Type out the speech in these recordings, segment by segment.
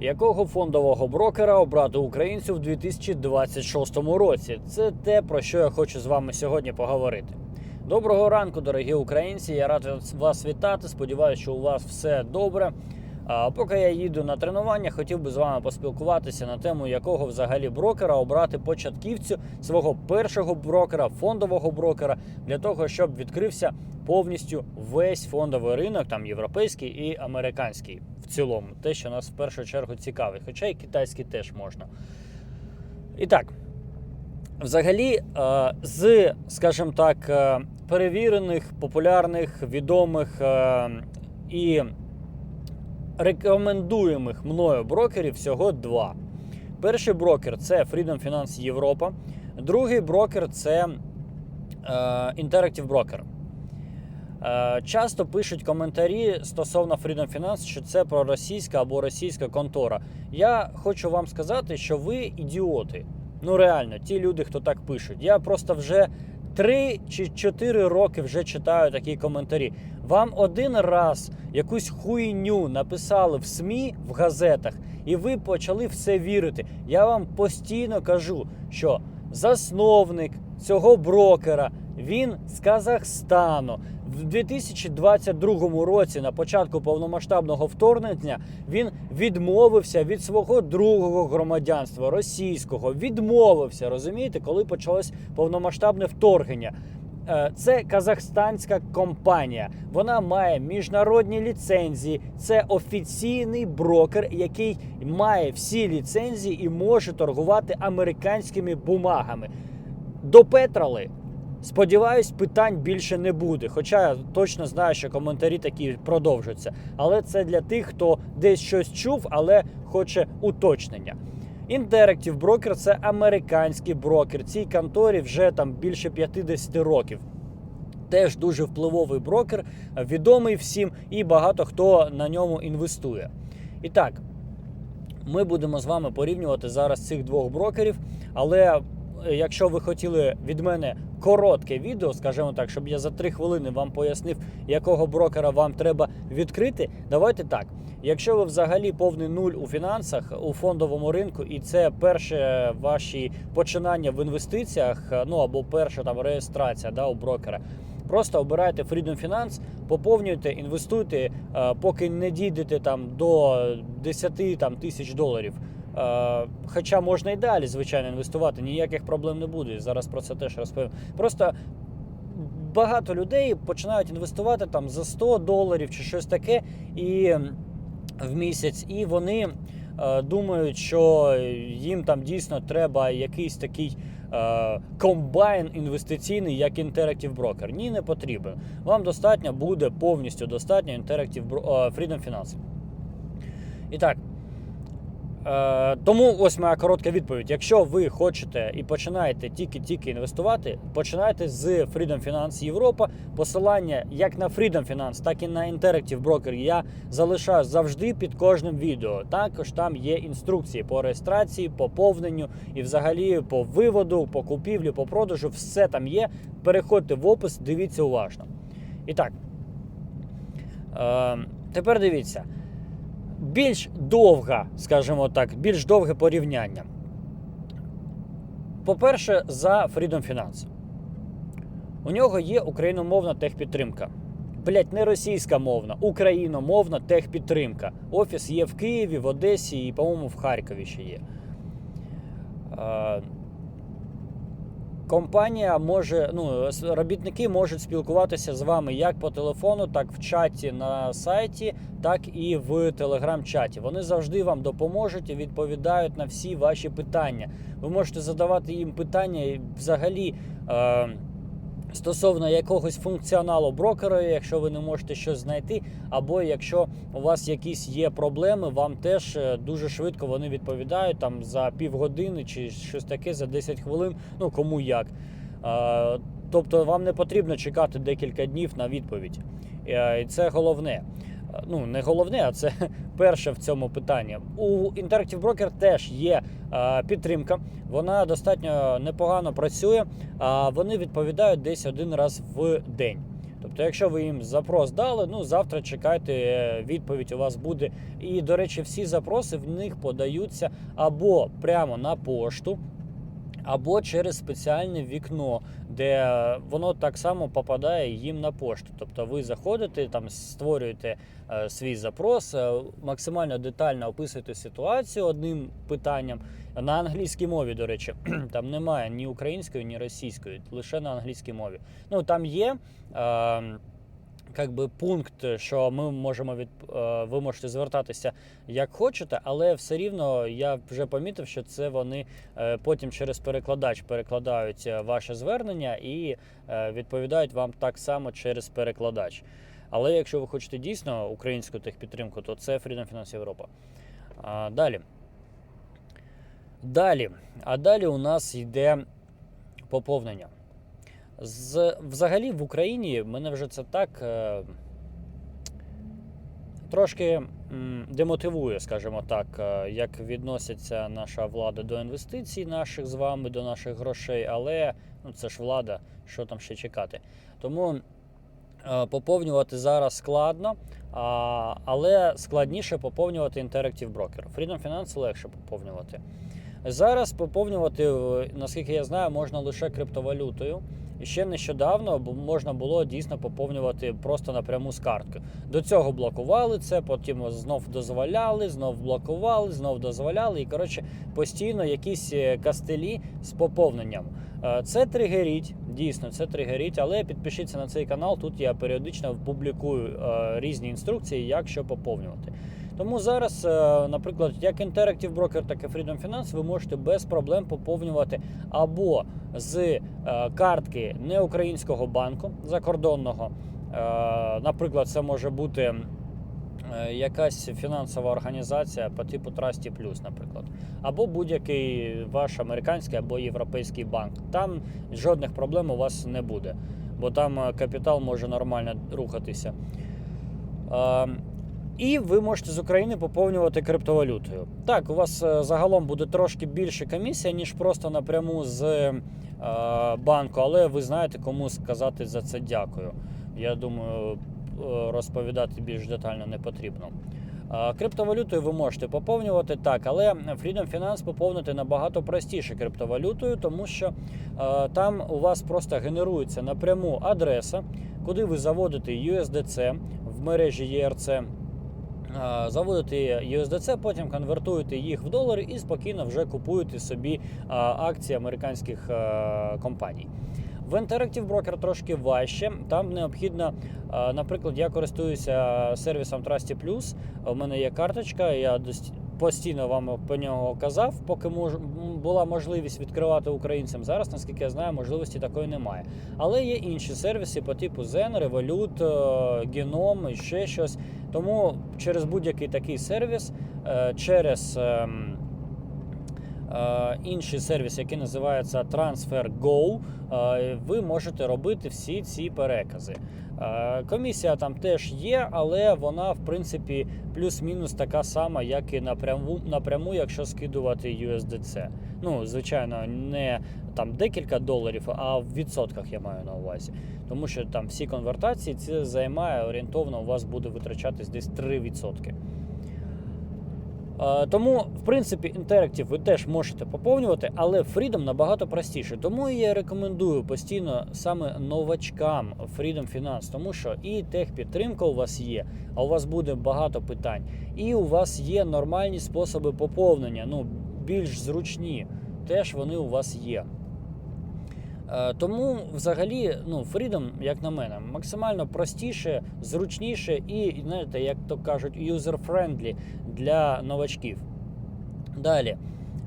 Якого фондового брокера обрати українцю в 2026 році? Це те, про що я хочу з вами сьогодні поговорити. Доброго ранку, дорогі українці. Я радий вас вітати. Сподіваюся, що у вас все добре. А поки я їду на тренування, хотів би з вами поспілкуватися на тему, якого взагалі брокера обрати початківцю свого першого брокера, фондового брокера, для того, щоб відкрився повністю весь фондовий ринок, там європейський і американський в цілому, те, що нас в першу чергу цікавить, хоча і китайський теж можна. І так, взагалі, е, з, скажімо так, е, перевірених, популярних, відомих е, і рекомендуємих мною брокерів всього два. Перший брокер це Freedom Finance Європа. Другий брокер це Interactive Broker. Е, Часто пишуть коментарі стосовно Freedom Finance, що це проросійська або російська контора. Я хочу вам сказати, що ви ідіоти. Ну реально, ті люди, хто так пишуть. Я просто вже 3 чи 4 роки вже читаю такі коментарі. Вам один раз якусь хуйню написали в СМІ в газетах, і ви почали все вірити. Я вам постійно кажу, що засновник цього брокера він з Казахстану. В 2022 році, на початку повномасштабного вторгнення, він відмовився від свого другого громадянства російського. Відмовився, розумієте, коли почалось повномасштабне вторгнення. Е, Це казахстанська компанія. Вона має міжнародні ліцензії. Це офіційний брокер, який має всі ліцензії і може торгувати американськими бумагами. Допетрали. Сподіваюсь, питань більше не буде. Хоча я точно знаю, що коментарі такі продовжуються. Але це для тих, хто десь щось чув, але хоче уточнення. Interactive Broker – це американський брокер. Цій конторі вже там більше 50 років. Теж дуже впливовий брокер, відомий всім, і багато хто на ньому інвестує. І так, ми будемо з вами порівнювати зараз цих двох брокерів. Але якщо ви хотіли від мене коротке відео, скажімо так, щоб я за 3 хвилини вам пояснив, якого брокера вам треба відкрити, давайте так. Якщо ви взагалі повний нуль у фінансах у фондовому ринку, і це перше ваші починання в інвестиціях, е, ну або перша там реєстрація да, у брокера. Просто обирайте Freedom Finance, поповнюйте, інвестуйте, е, поки не дійдете там до 10 там, тисяч доларів. Е, Хоча можна і далі, звичайно, інвестувати, ніяких проблем не буде. Зараз про це теж розповім. Просто багато людей починають інвестувати там за 100 доларів чи щось таке і в місяць, і вони е, думають, що їм там дійсно треба якийсь такий е, комбайн інвестиційний, як Interactive Broker. Ні, не потрібен. Вам достатньо буде повністю достатньо Interactive Freedom Finance. І так. Е, тому ось моя коротка відповідь. Якщо ви хочете і починаєте тільки-тільки інвестувати, починайте з Freedom Finance Європа. Посилання як на Freedom Finance, так і на Interactive Broker я залишаю завжди під кожним відео. Також там є інструкції по реєстрації, поповненню і взагалі по виводу, по купівлі, по продажу. Все там є. Переходьте в опис, дивіться уважно. І так. Е, тепер дивіться більш довга, скажімо так, більш довге порівняння. По-перше, за Freedom Finance. У нього є україномовна техпідтримка. Блять, не російська мовна, україномовна техпідтримка. Офіс є в Києві, в Одесі і, по-моєму, в Харкові ще є. Компанія може, ну, робітники можуть спілкуватися з вами як по телефону, так в чаті на сайті, так і в телеграм-чаті. Вони завжди вам допоможуть і відповідають на всі ваші питання. Ви можете задавати їм питання і взагалі. Е, Стосовно якогось функціоналу брокера, якщо ви не можете щось знайти, або якщо у вас якісь є проблеми, вам теж е, дуже швидко вони відповідають там за півгодини чи щось таке за 10 хвилин, ну кому як. Тобто вам не потрібно чекати декілька днів на відповідь. Е, І це головне. Ну, не головне, а це перше в цьому питанні. У Interactive Broker теж є е, підтримка. Вона достатньо непогано працює. А вони відповідають десь один раз в день. Тобто, якщо ви їм запрос дали, ну завтра чекайте, е, відповідь у вас буде. І, до речі, всі запроси в них подаються або прямо на пошту, або через спеціальне вікно, де воно так само попадає їм на пошту. Тобто ви заходите, там створюєте е, свій запрос, е, максимально детально описуєте ситуацію одним питанням на англійській мові. До речі, там немає ні української, ні російської, лише на англійській мові. Ну там є. Е, як би пункт, що ми можемо від е, ви можете звертатися як хочете, але все рівно я вже помітив, що це вони е, потім через перекладач перекладають е, ваше звернення і відповідають вам так само через перекладач. Але якщо ви хочете дійсно українську техпідтримку, то це Freedom Finance Європа. Далі. Далі. А далі у нас йде поповнення. З, взагалі в Україні мене вже це так е, трошки м, демотивує, скажімо так, е, як відноситься наша влада до інвестицій наших з вами, до наших грошей, але ну, це ж влада, що там ще чекати. Тому е, поповнювати зараз складно, а, але складніше поповнювати Interactive Broker. Freedom Finance легше поповнювати. Зараз поповнювати, наскільки я знаю, можна лише криптовалютою. І ще нещодавно можна було дійсно поповнювати просто напряму з картки. До цього блокували це, потім знов дозволяли, знов блокували, знов дозволяли. І коротше постійно якісь е, кастелі з поповненням. Е, Це тригерить, дійсно, це тригерить, але підпишіться на цей канал. Тут я періодично публікую е, різні інструкції, як що поповнювати. Тому зараз, е, наприклад, як Interactive Broker, так і Freedom Finance, ви можете без проблем поповнювати або з е, картки неукраїнського банку закордонного. Е, Наприклад, це може бути якась фінансова організація по типу Trusty Plus, наприклад, або будь-який ваш американський або європейський банк. Там жодних проблем у вас не буде, бо там капітал може нормально рухатися. І ви можете з України поповнювати криптовалютою. Так, у вас е, загалом буде трошки більше комісія, ніж просто напряму з е, банку, але ви знаєте, кому сказати за це дякую. Я думаю, е, розповідати більш детально не потрібно. Криптовалютою ви можете поповнювати так, але Freedom Finance поповнити набагато простіше криптовалютою, тому що е, там у вас просто генерується напряму адреса, куди ви заводите USDC в мережі ERC. Е, Заводите USDC, потім конвертуєте їх в долари і спокійно вже купуєте собі е, акції американських е, компаній. В Interactive Broker трошки важче. Там необхідно, наприклад, я користуюся сервісом Trusty Plus. У мене є карточка, я постійно вам по нього казав, поки мож, була можливість відкривати українцям. Зараз, наскільки я знаю, можливості такої немає. Але є інші сервіси по типу Zen, Revolut, е, Genom і ще щось. Тому через будь-який такий сервіс, е, через ем, інший сервіс, який називається TransferGo, е, ви можете робити всі ці перекази. Е, Комісія там теж є, але вона, в принципі, плюс-мінус така сама, як і напряму, напряму якщо скидувати USDC. Ну, звичайно, не там декілька доларів, а в відсотках я маю на увазі. Тому що там всі конвертації це займає орієнтовно, у вас буде витрачатись десь 3%. Е, Тому, в принципі, Interactive ви теж можете поповнювати, але Freedom набагато простіше. Тому я рекомендую постійно саме новачкам Freedom Finance, тому що і техпідтримка у вас є, а у вас буде багато питань. І у вас є нормальні способи поповнення, ну більш зручні. Теж вони у вас є. Е, Тому взагалі, ну, Freedom, як на мене, максимально простіше, зручніше і, знаєте, як то кажуть, user-friendly для новачків. Далі.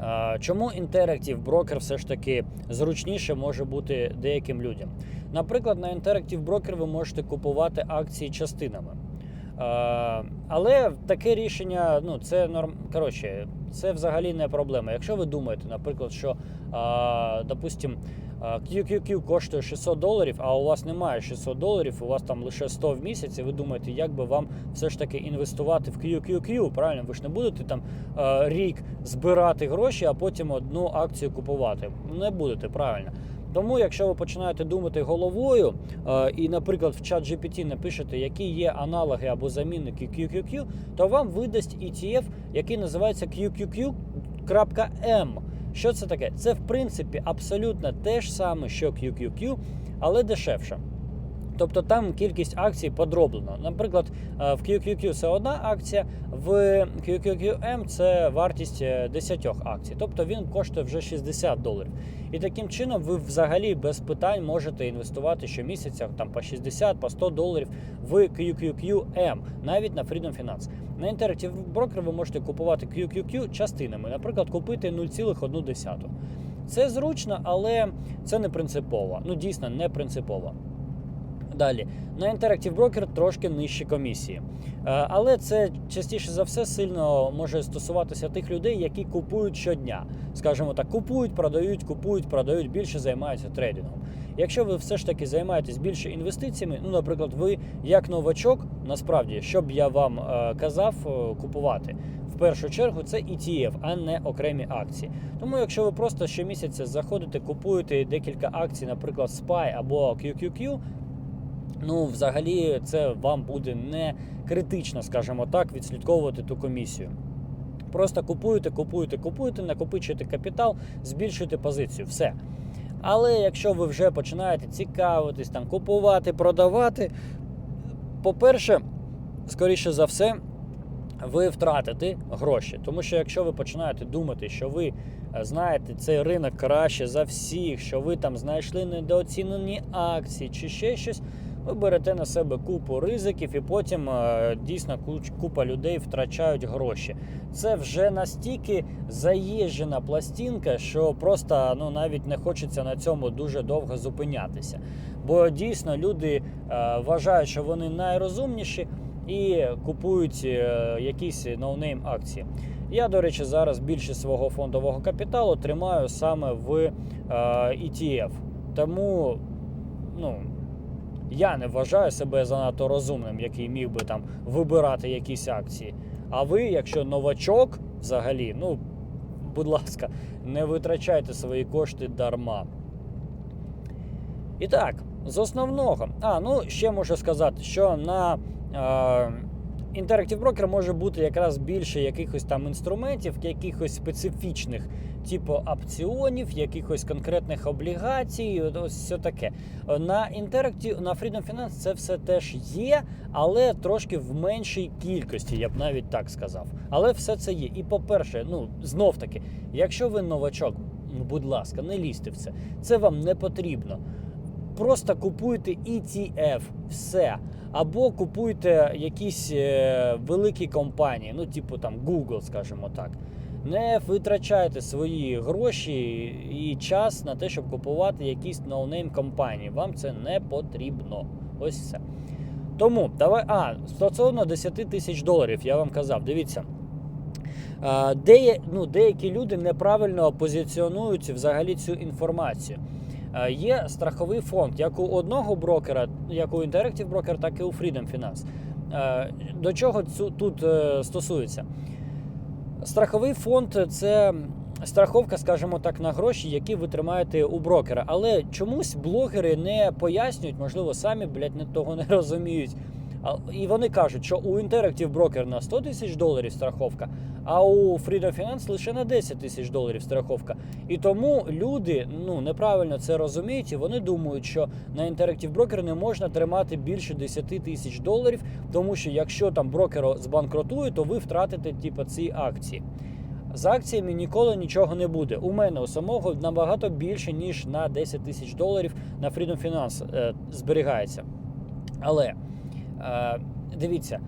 Е, Чому Interactive Broker все ж таки зручніше може бути деяким людям? Наприклад, на Interactive Broker ви можете купувати акції частинами. Е, Але таке рішення, ну це норм. Коротше, це взагалі не проблема. Якщо ви думаєте, наприклад, що, а, допустим, QQQ коштує 600 доларів, а у вас немає 600 доларів, у вас там лише 100 в місяць, і ви думаєте, як би вам все ж таки інвестувати в QQQ, правильно? Ви ж не будете там рік збирати гроші, а потім одну акцію купувати. Не будете, правильно. Тому, якщо ви починаєте думати головою, е, і, наприклад, в чат GPT напишете, які є аналоги або замінники QQQ, то вам видасть ETF, який називається QQQ.M. Що це таке? Це в принципі абсолютно те ж саме, що QQQ, але дешевше. Тобто там кількість акцій подроблена. Наприклад, е, в QQQ це одна акція, в QQQM це вартість е, 10 акцій. Тобто він коштує вже 60 доларів. І таким чином ви взагалі без питань можете інвестувати щомісяця там по 60, по 100 доларів в QQQM, навіть на Freedom Finance. На Interactive Broker ви можете купувати QQQ частинами, наприклад, купити 0,1. Це зручно, але це не принципово. Ну дійсно не принципово. Далі на Interactive Broker трошки нижчі комісії. Е, Але це частіше за все сильно може стосуватися тих людей, які купують щодня. Скажімо так, купують, продають, купують, продають, більше займаються трейдингом. Якщо ви все ж таки займаєтесь більше інвестиціями, ну, наприклад, ви як новачок, насправді, що б я вам е, казав е, купувати. В першу чергу це ETF, а не окремі акції. Тому, якщо ви просто щомісяця заходите, купуєте декілька акцій, наприклад, SPY або QQQ, ну, взагалі, це вам буде не критично, скажімо так, відслідковувати ту комісію. Просто купуєте, купуєте, купуєте, накопичуєте капітал, збільшуєте позицію. Все. Але якщо ви вже починаєте цікавитись, там, купувати, продавати, по-перше, скоріше за все, ви втратите гроші. Тому що якщо ви починаєте думати, що ви е, знаєте цей ринок краще за всіх, що ви там знайшли недооцінені акції чи ще щось, ви берете на себе купу ризиків і потім е, дійсно купа людей втрачають гроші. Це вже настільки заїжджена пластинка, що просто ну навіть не хочеться на цьому дуже довго зупинятися. Бо дійсно люди е, вважають, що вони найрозумніші і купують е, якісь ноунейм акції. Я, до речі, зараз більшість свого фондового капіталу тримаю саме в ETF. Тому ну, я не вважаю себе занадто розумним, який міг би там вибирати якісь акції. А ви, якщо новачок взагалі, ну, будь ласка, не витрачайте свої кошти дарма. І так, з основного. А, ну ще можу сказати, що на е, Interactive Broker може бути якраз більше якихось там інструментів, якихось специфічних, типу опціонів, якихось конкретних облігацій, ось все таке. На Interactive, на Freedom Finance це все теж є, але трошки в меншій кількості, я б навіть так сказав. Але все це є. І по-перше, ну знов таки, якщо ви новачок, будь ласка, не лізьте в це. Це вам не потрібно. Просто купуйте ETF, все. Або купуйте якісь е, великі компанії, ну, типу там Google, скажімо так. Не витрачайте свої гроші і час на те, щоб купувати якісь ноунейм компанії. Вам це не потрібно. Ось все. Тому давай. А, стосовно 10 тисяч доларів, я вам казав, дивіться. Е, ну, деякі люди неправильно позиціонують взагалі цю інформацію. Е, Є страховий фонд як у одного брокера, як у Interactive Broker, так і у Freedom Finance. Е, До чого тут е, стосується? Страховий фонд це страховка, скажімо так, на гроші, які ви тримаєте у брокера. Але чомусь блогери не пояснюють, можливо, самі блядь, не того не розуміють. І вони кажуть, що у Interactive Broker на 100 тисяч доларів страховка, а у Freedom Finance лише на 10 тисяч доларів страховка. І тому люди ну, неправильно це розуміють, і вони думають, що на Interactive Broker не можна тримати більше 10 тисяч доларів, тому що якщо там брокер збанкротує, то ви втратите типу, ці акції. З акціями ніколи нічого не буде. У мене у самого набагато більше, ніж на 10 тисяч доларів на Freedom Finance е, зберігається. Але дивіться,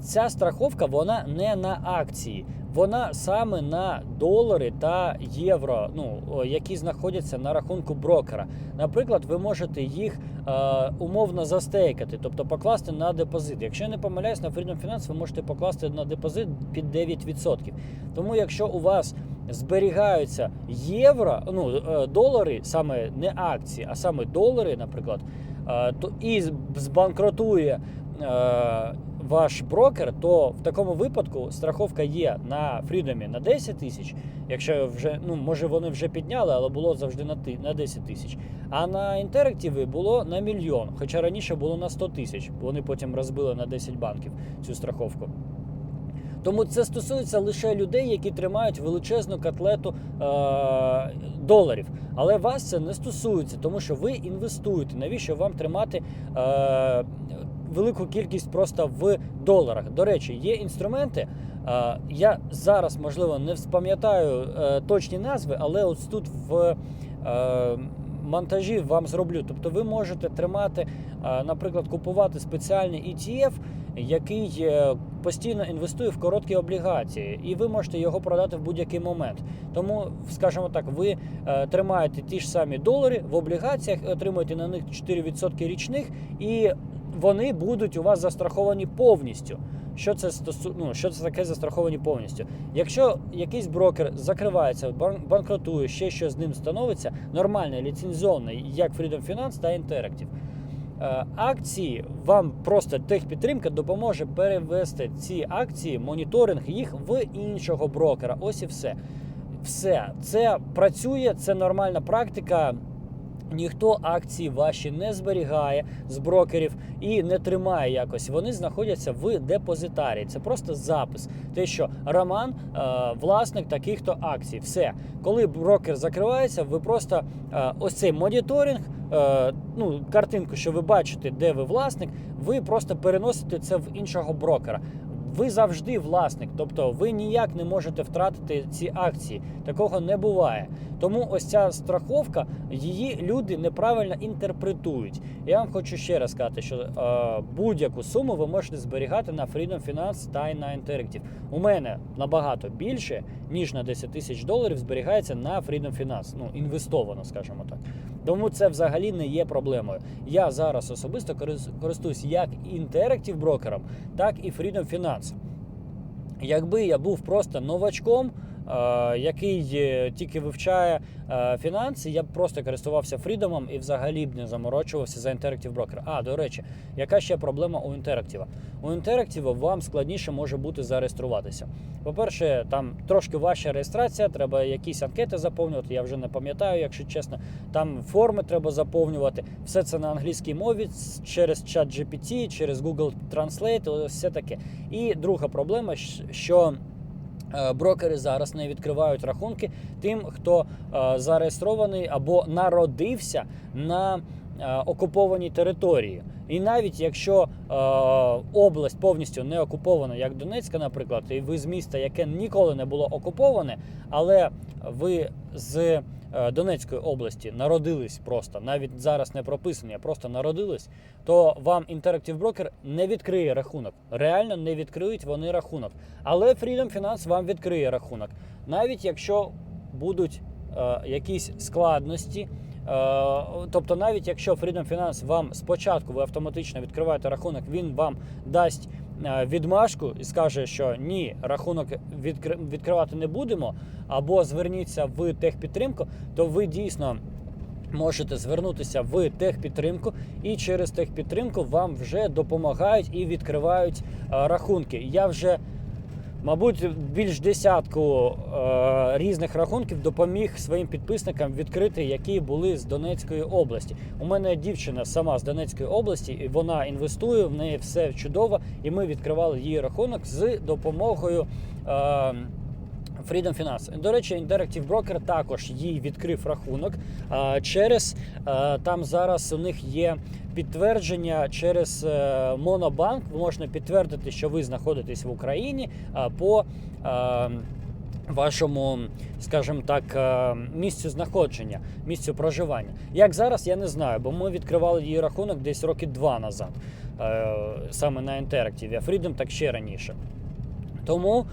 ця страховка вона не на акції, вона саме на долари та євро, ну які знаходяться на рахунку брокера. Наприклад, ви можете їх е, умовно застейкати, тобто покласти на депозит. Якщо я не помиляюсь, на Freedom Finance ви можете покласти на депозит під 9%. Тому якщо у вас зберігаються євро, ну е, долари, саме не акції, а саме долари, наприклад, е, то і збанкротує е, ваш брокер, то в такому випадку страховка є на Freedom на 10 тисяч. Якщо вже, ну може вони вже підняли, але було завжди на ти- на 10 тисяч. А на Interactive було на мільйон, хоча раніше було на 100 тисяч. Вони потім розбили на 10 банків цю страховку. Тому це стосується лише людей, які тримають величезну котлету е- доларів. Але вас це не стосується, тому що ви інвестуєте. Навіщо вам тримати е- велику кількість просто в доларах? До речі, є інструменти. Е- я зараз, можливо, не спам'ятаю е- точні назви, але ось тут в. Е- Монтажі вам зроблю. Тобто ви можете тримати, наприклад, купувати спеціальний ETF, який постійно інвестує в короткі облігації, і ви можете його продати в будь-який момент. Тому, скажімо так, ви тримаєте ті ж самі долари в облігаціях, отримуєте на них 4% річних, і вони будуть у вас застраховані повністю. Що це стосу... ну, що це таке застраховані повністю? Якщо якийсь брокер закривається, бан- банкротує, ще щось з ним становиться, нормальний, ліцензіонний, як Freedom Finance та Interactive. Е, Акції вам просто техпідтримка допоможе перевести ці акції, моніторинг їх в іншого брокера. Ось і все. Все це працює, це нормальна практика. Ніхто акції ваші не зберігає з брокерів і не тримає якось. Вони знаходяться в депозитарії. Це просто запис. Те, що Роман е, власник таких-то акцій. Все, коли брокер закривається, ви просто е, ось цей моніторинг, е, ну картинку, що ви бачите, де ви власник, ви просто переносите це в іншого брокера. Ви завжди власник, тобто ви ніяк не можете втратити ці акції. Такого не буває. Тому ось ця страховка, її люди неправильно інтерпретують. Я вам хочу ще раз сказати, що е, будь-яку суму ви можете зберігати на Freedom Finance та й на Interactive. У мене набагато більше, ніж на 10 тисяч доларів, зберігається на Freedom Finance. Ну, інвестовано, скажімо так. Тому це взагалі не є проблемою. Я зараз особисто користуюсь як Interactive брокером, так і Freedom Finance. Якби я був просто новачком, який е, тільки вивчає е, фінанси, я б просто користувався фрідомом і взагалі б не заморочувався за Interactive Broker. А, до речі, яка ще проблема у Interactive? У Interactive вам складніше може бути зареєструватися. По-перше, там трошки важча реєстрація, треба якісь анкети заповнювати. Я вже не пам'ятаю, якщо чесно. Там форми треба заповнювати. Все це на англійській мові через чат GPT, через Google Translate, все таке. І друга проблема, що е, брокери зараз не відкривають рахунки тим, хто е, зареєстрований або народився на е, окупованій території. І навіть якщо е, область повністю не окупована, як Донецька, наприклад, і ви з міста, яке ніколи не було окуповане, але ви з е, Донецької області народились просто, навіть зараз не прописані, а просто народились, то вам Interactive Broker не відкриє рахунок. Реально не відкриють вони рахунок. Але Freedom Finance вам відкриє рахунок. Навіть якщо будуть е, якісь складності. Е, Тобто, навіть якщо Freedom Finance вам спочатку ви автоматично відкриваєте рахунок, він вам дасть е, відмашку і скаже, що ні, рахунок відкри- відкривати не будемо, або зверніться в техпідтримку, то ви дійсно можете звернутися в техпідтримку, і через техпідтримку вам вже допомагають і відкривають е, рахунки. Я вже Мабуть, більш десятку е, різних рахунків допоміг своїм підписникам відкрити, які були з Донецької області. У мене дівчина сама з Донецької області, і вона інвестує, в неї все чудово, і ми відкривали її рахунок з допомогою. Е, Freedom Finance. До речі, Interactive Broker також їй відкрив рахунок. Через е, там зараз у них є підтвердження через е, Монобанк. Можете підтвердити, що ви знаходитесь в Україні по е, вашому, скажімо так, е, місцю знаходження, місцю проживання. Як зараз, я не знаю, бо ми відкривали її рахунок десь роки два назад, саме на Interactive, а Freedom так ще раніше. Тому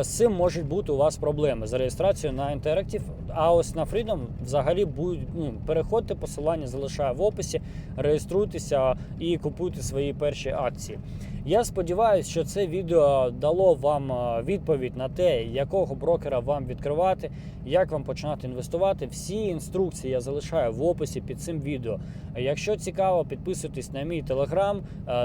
з цим можуть бути у вас проблеми з реєстрацією на Interactive. А ось на Freedom взагалі будуть ну, переходьте, посилання залишаю в описі, реєструйтеся і купуйте свої перші акції. Я сподіваюся, що це відео дало вам е, відповідь на те, якого брокера вам відкривати, як вам починати інвестувати. Всі інструкції я залишаю в описі під цим відео. Якщо цікаво, підписуйтесь на мій телеграм,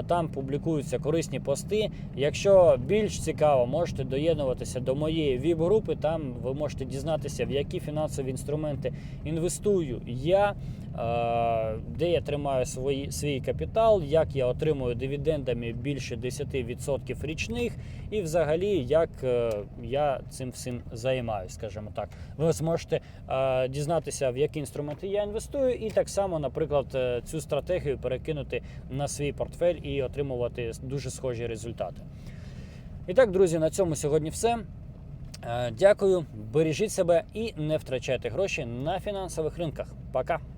там публікуються корисні пости. Якщо більш цікаво, можете доєднуватися до моєї ВІП-групи. Там ви можете дізнатися, в які фінансові інструменти інвестую я, е, де я тримаю свої, свій капітал, як я отримую дивідендами більше 10% річних, і взагалі як е, я цим всім займаюся, скажімо так. Ви зможете е, дізнатися, в які інструменти я інвестую, і так само, наприклад, цю стратегію перекинути на свій портфель і отримувати дуже схожі результати. І так, друзі, на цьому сьогодні все. Е, Дякую, бережіть себе і не втрачайте гроші на фінансових ринках. Пока!